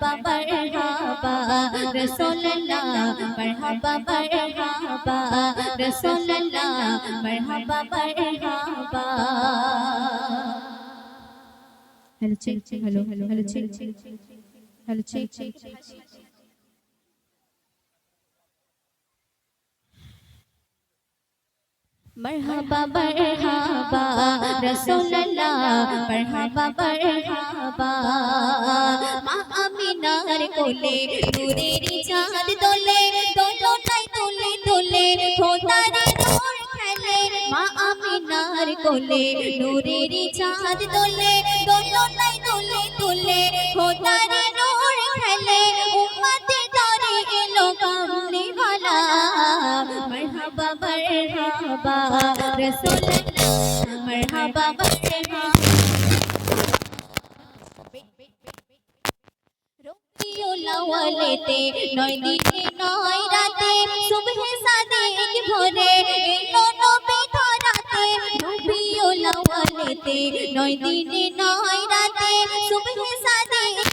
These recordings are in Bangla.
মারহাবা মারহাবা রাসূলুল্লাহ মারহাবা মারহাবা রাসূলুল্লাহ মারহাবা মারহাবা hello check check hello hello hello check check hello check مرحبا مرحبا رسول اللہ مرحبا মা আমিনার কোলে নূরের চাঁদ দোলে দোলোটাই তোলে তোলে খোদার নূর খেলে মা আমিনার কোলে নূরের চাঁদ দোলে দোলোটাই मरहबा रसूलुल्लाह मरहबा मरहबा লাওয়ালেতে নয় দিনে নয় রাতে সুবহে সাদিক ভোরে এলো নবী ধরাতে নবীও লাওয়ালেতে নয় দিনে নয় রাতে সুবহে সাদিক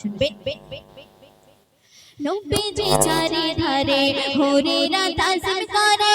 শুনবে নবীজি চারি ধারে হরিরা তাজিম করে